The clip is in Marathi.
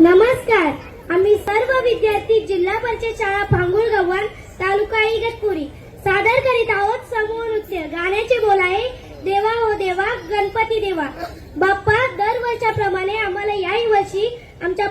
नमस्कार. आम्ही सर्व विद्यार्थी जिल्हा परिषद शाळा फांगुळ गव्हाण तालुका इगतपुरी. सादर करीत आहोत समूह नृत्य. गाण्याचे बोल आहे देवा हो देवा गणपती देवा. बाप्पा दरवर्षाप्रमाणे आम्हाला याही वर्षी आमच्या